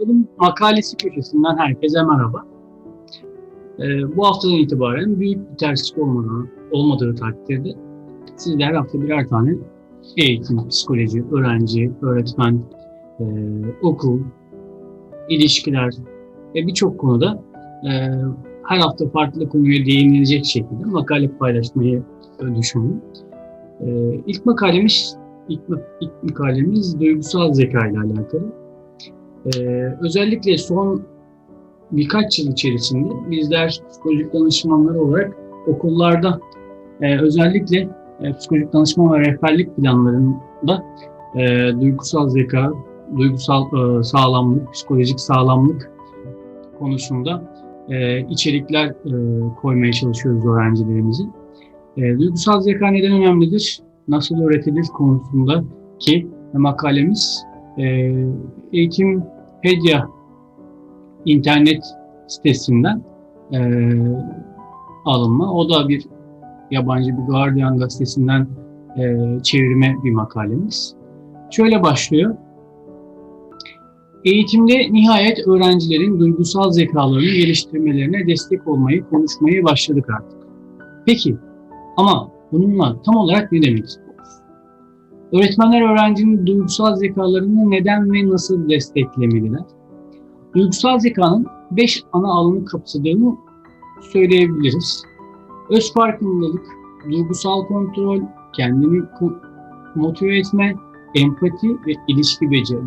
Bakalım makalesi köşesinden herkese merhaba. Ee, bu haftadan itibaren büyük bir terslik olmadığı, olmadığı takdirde sizler hafta birer tane eğitim, psikoloji, öğrenci, öğretmen, e, okul, ilişkiler ve birçok konuda e, her hafta farklı konuya değinilecek şekilde makale paylaşmayı düşündüm. E, ilk makalemiz ilk, ilk makalemiz duygusal zeka ile alakalı. Ee, özellikle son birkaç yıl içerisinde bizler psikolojik danışmanlar olarak okullarda e, özellikle e, psikolojik danışma ve rehberlik planlarında e, duygusal zeka, duygusal e, sağlamlık, psikolojik sağlamlık konusunda e, içerikler e, koymaya çalışıyoruz öğrencilerimize. E, duygusal zeka neden önemlidir? Nasıl öğretilir konusunda ki makalemiz e, Eğitimpedia internet sitesinden e, alınma. O da bir yabancı bir Guardian gazetesinden e, çevirme bir makalemiz. Şöyle başlıyor. Eğitimde nihayet öğrencilerin duygusal zekalarını geliştirmelerine destek olmayı, konuşmayı başladık artık. Peki ama bununla tam olarak ne demek istiyoruz? Öğretmenler öğrencinin duygusal zekalarını neden ve nasıl desteklemeliler? Duygusal zekanın 5 ana alanı kapsadığını söyleyebiliriz. Öz farkındalık, duygusal kontrol, kendini motive etme, empati ve ilişki beceri.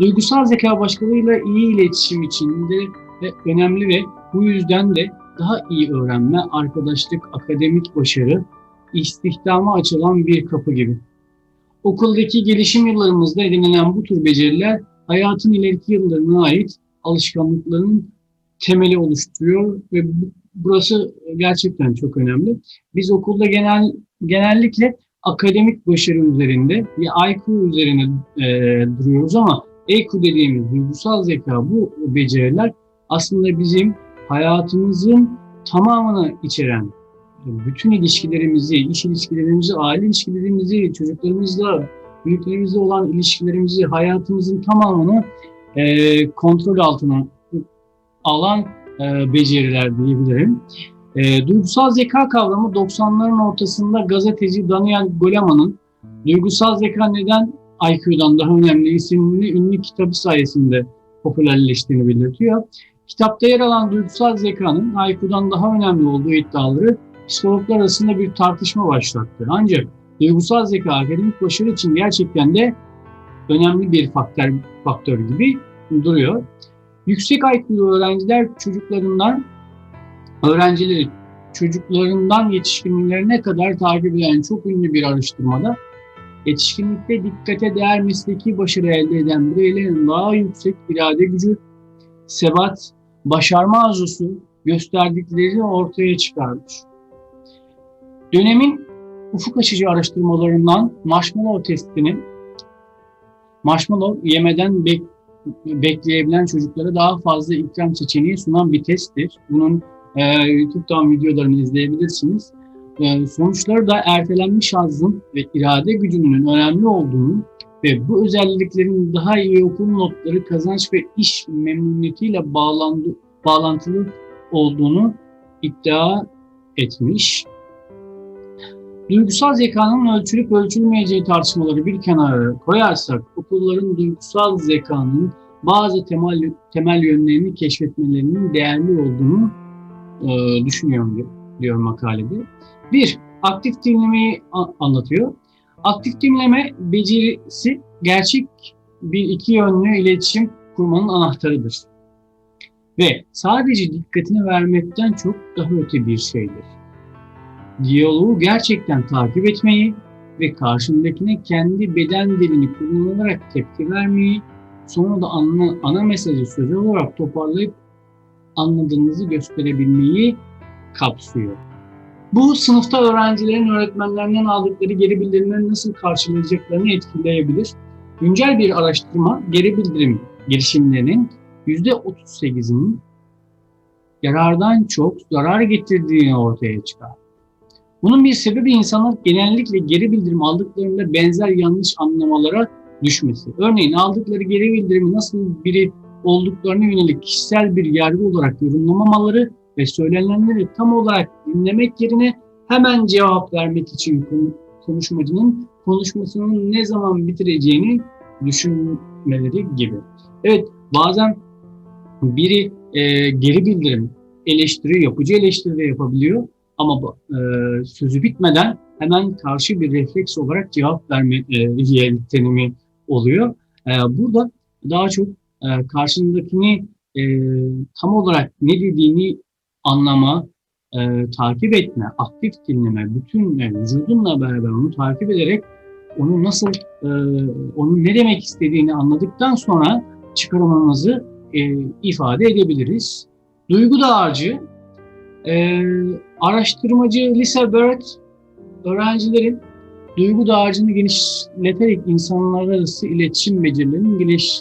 Duygusal zeka başkalarıyla iyi iletişim içinde ve önemli ve bu yüzden de daha iyi öğrenme, arkadaşlık, akademik başarı, istihdama açılan bir kapı gibi. Okuldaki gelişim yıllarımızda edinilen bu tür beceriler hayatın ileriki yıllarına ait alışkanlıkların temeli oluşturuyor ve burası gerçekten çok önemli. Biz okulda genel genellikle akademik başarı üzerinde ve IQ üzerine e, duruyoruz ama EQ dediğimiz duygusal zeka bu beceriler aslında bizim hayatımızın tamamını içeren bütün ilişkilerimizi, iş ilişkilerimizi, aile ilişkilerimizi, çocuklarımızla, büyüklerimizle olan ilişkilerimizi, hayatımızın tamamını e, kontrol altına alan e, beceriler diyebilirim. E, duygusal zeka kavramı 90'ların ortasında gazeteci Daniel Goleman'ın Duygusal Zeka Neden IQ'dan Daha Önemli isimli ünlü kitabı sayesinde popülerleştiğini belirtiyor. Kitapta yer alan duygusal zekanın IQ'dan daha önemli olduğu iddiaları psikologlar arasında bir tartışma başlattı. Ancak duygusal zeka akademik başarı için gerçekten de önemli bir faktör, faktör gibi duruyor. Yüksek IQ'lu öğrenciler çocuklarından öğrencileri çocuklarından yetişkinlerine kadar takip eden çok ünlü bir araştırmada yetişkinlikte dikkate değer mesleki başarı elde eden bireylerin daha yüksek irade gücü, sebat, başarma arzusu gösterdikleri ortaya çıkarmış. Dönemin ufuk açıcı araştırmalarından marshmallow testini marshmallow yemeden bek, bekleyebilen çocuklara daha fazla ikram seçeneği sunan bir testtir. Bunun e, YouTube'dan videolarını izleyebilirsiniz. E, sonuçları da ertelenmiş hazın ve irade gücünün önemli olduğunu ve bu özelliklerin daha iyi okul notları, kazanç ve iş memnuniyetiyle bağlantılı olduğunu iddia etmiş. Duygusal zekanın ölçülüp ölçülmeyeceği tartışmaları bir kenara koyarsak, okulların duygusal zekanın bazı temel, temel yönlerini keşfetmelerinin değerli olduğunu e, düşünüyorum diyor makalede. Bir, aktif dinlemeyi anlatıyor. Aktif dinleme becerisi gerçek bir iki yönlü iletişim kurmanın anahtarıdır. Ve sadece dikkatini vermekten çok daha öte bir şeydir diyaloğu gerçekten takip etmeyi ve karşındakine kendi beden dilini kullanarak tepki vermeyi, sonra da ana, ana mesajı sözel olarak toparlayıp anladığınızı gösterebilmeyi kapsıyor. Bu sınıfta öğrencilerin öğretmenlerinden aldıkları geri bildirimleri nasıl karşılayacaklarını etkileyebilir. Güncel bir araştırma geri bildirim girişimlerinin %38'inin yarardan çok zarar getirdiğini ortaya çıkar. Bunun bir sebebi insanlar genellikle geri bildirim aldıklarında benzer yanlış anlamalara düşmesi. Örneğin aldıkları geri bildirimi nasıl biri olduklarına yönelik kişisel bir yargı olarak yorumlamamaları ve söylenenleri tam olarak dinlemek yerine hemen cevap vermek için konu- konuşmacının konuşmasının ne zaman bitireceğini düşünmeleri gibi. Evet bazen biri e, geri bildirim, eleştiri, yapıcı eleştiri de yapabiliyor ama e, sözü bitmeden hemen karşı bir refleks olarak cevap verme e, yeltenimi oluyor. E, burada daha çok e, karşındakini e, tam olarak ne dediğini anlama, e, takip etme, aktif dinleme, bütün e, vücudunla beraber onu takip ederek onu nasıl, e, onun ne demek istediğini anladıktan sonra çıkarımımızı e, ifade edebiliriz. Duygu dağarcığı, e, araştırmacı Lisa Bird, öğrencilerin duygu dağarcığını genişleterek insanlar arası iletişim becerilerinin geliş,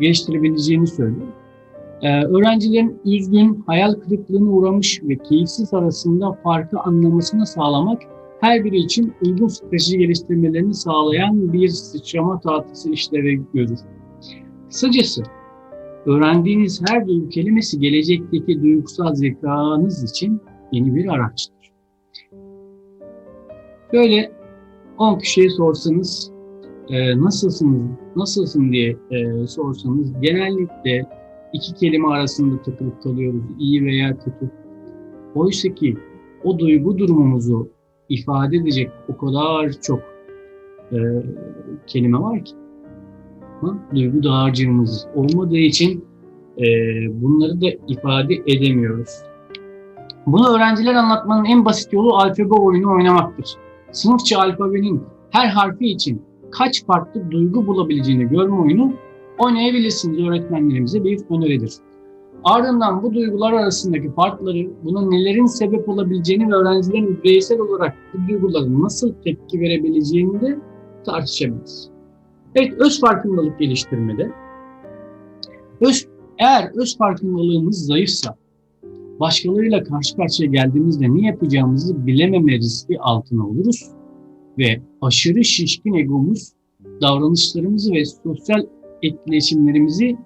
geliştirebileceğini söylüyor. Ee, öğrencilerin üzgün, hayal kırıklığına uğramış ve keyifsiz arasında farkı anlamasını sağlamak her biri için uygun strateji geliştirmelerini sağlayan bir sıçrama tahtası işlevi görür. Kısacası öğrendiğiniz her duygu kelimesi gelecekteki duygusal zekanız için yeni bir araçtır. Böyle 10 kişiye sorsanız e, nasılsınız, nasılsın diye e, sorsanız genellikle iki kelime arasında takılıp kalıyoruz. iyi veya kötü. Oysa ki o duygu durumumuzu ifade edecek o kadar çok e, kelime var ki. Ha? Duygu dağarcığımız olmadığı için e, bunları da ifade edemiyoruz. Bunu öğrenciler anlatmanın en basit yolu alfabe oyunu oynamaktır. Sınıfça alfabenin her harfi için kaç farklı duygu bulabileceğini görme oyunu oynayabilirsiniz öğretmenlerimize bir öneridir. Ardından bu duygular arasındaki farkları, buna nelerin sebep olabileceğini ve öğrencilerin bireysel olarak bu duygulara nasıl tepki verebileceğini de tartışabiliriz. Evet, öz farkındalık geliştirmede öz, eğer öz farkındalığımız zayıfsa, başkalarıyla karşı karşıya geldiğimizde ne yapacağımızı bilememe riski altına oluruz ve aşırı şişkin egomuz davranışlarımızı ve sosyal etkileşimlerimizi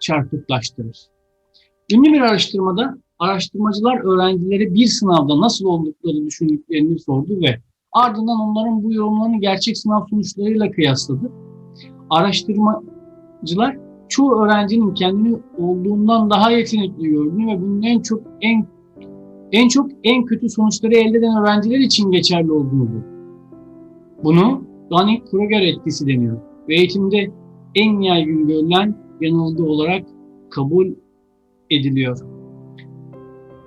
çarpıklaştırır. Ünlü bir araştırmada araştırmacılar öğrencilere bir sınavda nasıl oldukları düşündüklerini sordu ve ardından onların bu yorumlarını gerçek sınav sonuçlarıyla kıyasladı. Araştırmacılar çoğu öğrencinin kendini olduğundan daha yetenekli gördüğünü ve bunun en çok en en çok en kötü sonuçları elde eden öğrenciler için geçerli olduğunu buldu. Bunu Dunning-Kruger etkisi deniyor ve eğitimde en yaygın görülen yanılgı olarak kabul ediliyor.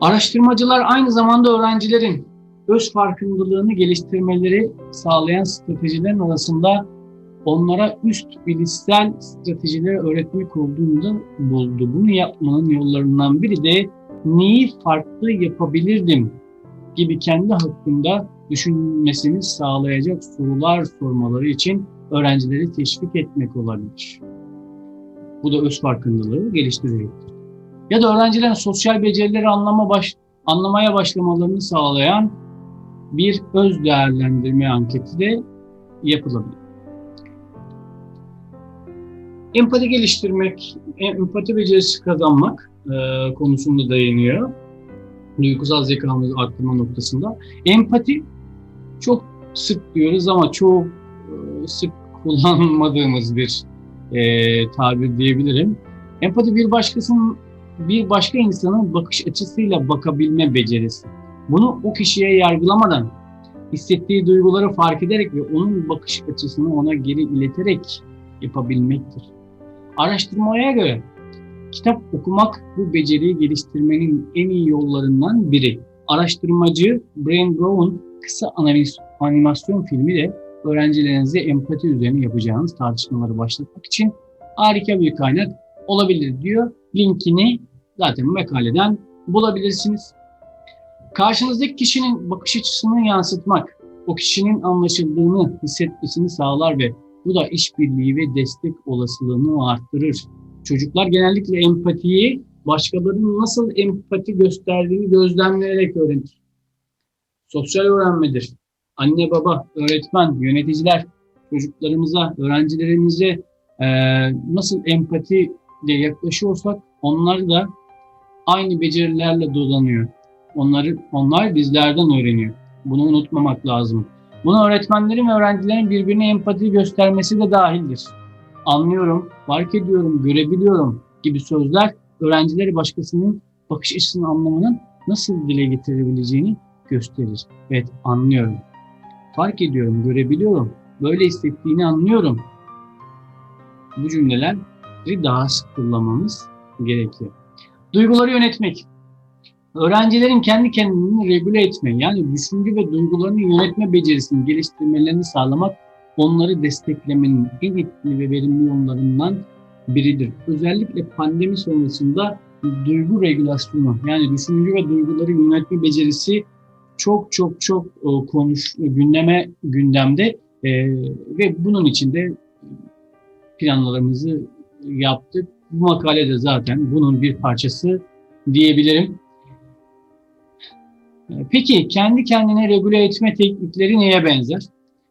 Araştırmacılar aynı zamanda öğrencilerin öz farkındalığını geliştirmeleri sağlayan stratejilerin arasında onlara üst bilişsel stratejileri öğretmek olduğunu buldu. Bunu yapmanın yollarından biri de neyi farklı yapabilirdim gibi kendi hakkında düşünmesini sağlayacak sorular sormaları için öğrencileri teşvik etmek olabilir. Bu da öz farkındalığı geliştirecektir. Ya da öğrencilerin sosyal becerileri anlama baş, anlamaya başlamalarını sağlayan bir öz değerlendirme anketi de yapılabilir. Empati geliştirmek, empati becerisi kazanmak e, konusunda değiniyor. Duygusal zekamızı arttırma noktasında. Empati çok sık diyoruz ama çok e, sık kullanmadığımız bir e, tabir diyebilirim. Empati bir başkasının bir başka insanın bakış açısıyla bakabilme becerisi. Bunu o kişiye yargılamadan hissettiği duyguları fark ederek ve onun bakış açısını ona geri ileterek yapabilmektir. Araştırmaya göre kitap okumak bu beceriyi geliştirmenin en iyi yollarından biri. Araştırmacı Brian Brown kısa analiz, animasyon filmi de öğrencilerinize empati üzerine yapacağınız tartışmaları başlatmak için harika bir kaynak olabilir diyor. Linkini zaten makaleden bulabilirsiniz. Karşınızdaki kişinin bakış açısını yansıtmak, o kişinin anlaşıldığını hissetmesini sağlar ve bu da işbirliği ve destek olasılığını arttırır. Çocuklar genellikle empatiyi başkalarının nasıl empati gösterdiğini gözlemleyerek öğrenir. Sosyal öğrenmedir. Anne baba, öğretmen, yöneticiler çocuklarımıza, öğrencilerimize e, nasıl empati ile yaklaşıyorsak onlar da aynı becerilerle dolanıyor. Onları, onlar bizlerden öğreniyor. Bunu unutmamak lazım. Bunu öğretmenlerin ve öğrencilerin birbirine empati göstermesi de dahildir. Anlıyorum, fark ediyorum, görebiliyorum gibi sözler öğrencileri başkasının bakış açısını anlamanın nasıl dile getirebileceğini gösterir. Evet, anlıyorum. Fark ediyorum, görebiliyorum. Böyle hissettiğini anlıyorum. Bu cümleleri daha sık kullanmamız gerekiyor. Duyguları yönetmek. Öğrencilerin kendi kendini regüle etme, yani düşünce ve duygularını yönetme becerisini geliştirmelerini sağlamak, onları desteklemenin en etkili ve verimli yollarından biridir. Özellikle pandemi sonrasında duygu regülasyonu, yani düşünce ve duyguları yönetme becerisi çok çok çok e, konuş gündeme gündemde e, ve bunun için de planlarımızı yaptık. Bu makalede zaten bunun bir parçası diyebilirim. E, Peki kendi kendine regüle etme teknikleri neye benzer?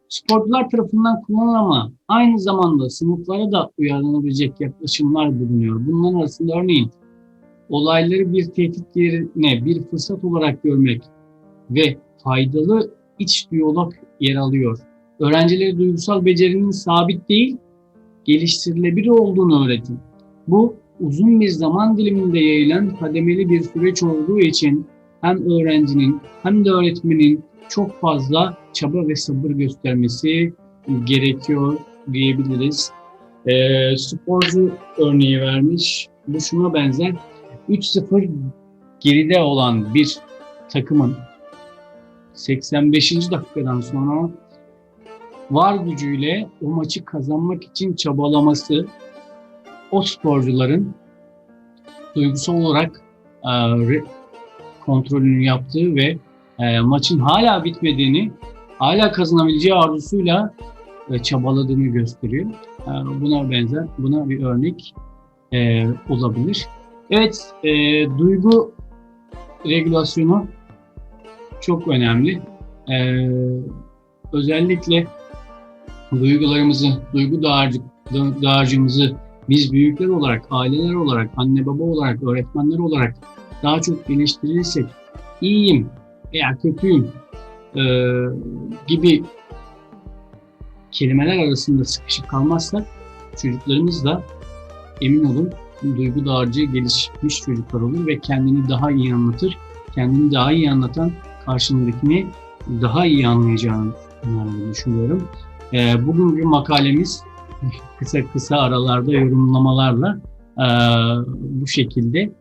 Sporcular tarafından kullanılan ama aynı zamanda sınıflara da uyarlanabilecek yaklaşımlar bulunuyor. Bunların arasında örneğin olayları bir tehdit yerine bir fırsat olarak görmek ve faydalı iç diyalog yer alıyor. Öğrencilere duygusal becerinin sabit değil, geliştirilebilir olduğunu öğretin. Bu uzun bir zaman diliminde yayılan kademeli bir süreç olduğu için hem öğrencinin hem de öğretmenin çok fazla çaba ve sabır göstermesi gerekiyor diyebiliriz. Ee, sporcu örneği vermiş. Bu şuna benzer. 3-0 geride olan bir takımın 85. dakikadan sonra var gücüyle o maçı kazanmak için çabalaması o sporcuların duygusal olarak e, kontrolünü yaptığı ve e, maçın hala bitmediğini, hala kazanabileceği arzusuyla e, çabaladığını gösteriyor. E, buna benzer, buna bir örnek e, olabilir. Evet, e, duygu regülasyonu çok önemli. E, özellikle duygularımızı, duygu dağarcık, da- dağarcığımızı biz büyükler olarak, aileler olarak, anne baba olarak, öğretmenler olarak daha çok geliştirirsek, iyiyim veya kötüyüm e, gibi kelimeler arasında sıkışıp kalmazsak çocuklarımız da emin olun duygu dağarcığı gelişmiş çocuklar olur ve kendini daha iyi anlatır. Kendini daha iyi anlatan karşındakini daha iyi anlayacağını düşünüyorum. E, bugünkü makalemiz kısa kısa aralarda yorumlamalarla e, bu şekilde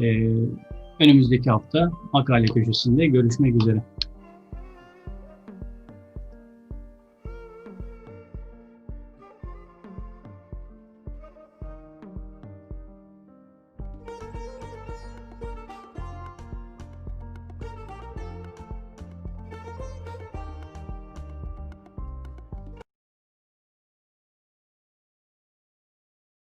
e, önümüzdeki hafta makale köşesinde görüşmek üzere.